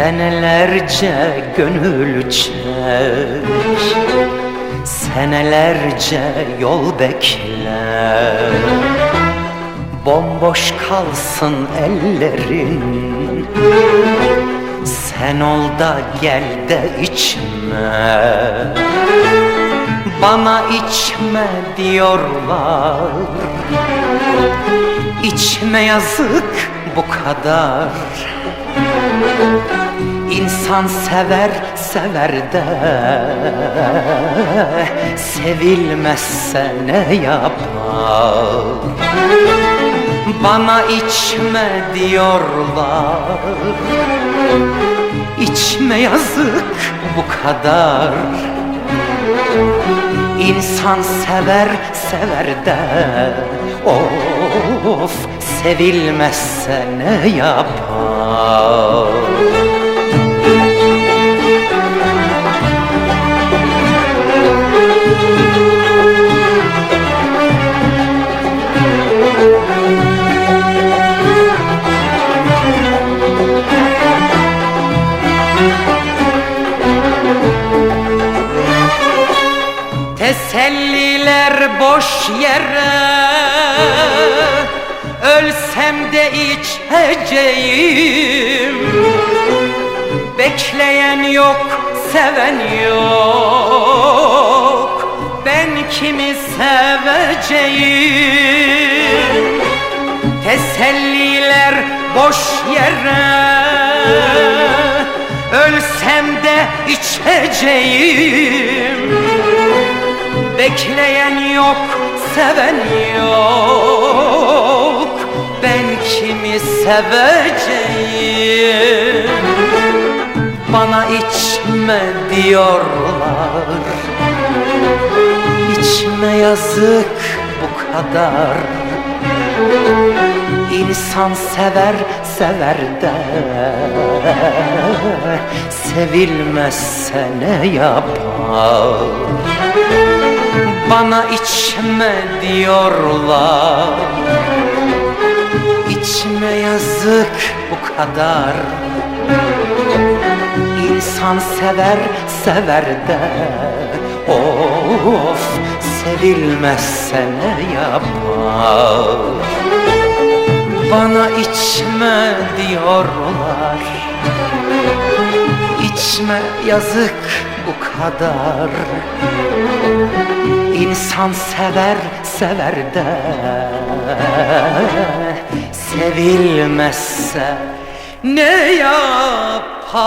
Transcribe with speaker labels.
Speaker 1: Senelerce gönül çek Senelerce yol bekle. Bomboş kalsın ellerin Sen ol da gel de içme. Bana içme diyorlar İçme yazık bu kadar İnsan sever sever de. Sevilmezse ne yapar? Bana içme diyorlar. İçme yazık bu kadar. İnsan sever sever de. Of sevilmezse ne yapar Teselliler boş yere Ölsem de içeceğim. Bekleyen yok, seven yok Ben kimi seveceğim? Teselliler boş yere Ölsem de içeceğim Bekleyen yok, seven yok. Ben kimi seveceğim? Bana içme diyorlar. İçme yazık bu kadar. İnsan sever sever de. Sevilmezse ne yapar bana içme diyorlar. İçme yazık bu kadar. İnsan sever sever de. Of sevilmezse ne yapar? Bana içme diyorlar. İçme yazık bu kadar İnsan sever sever de. Sevilmezse ne yapar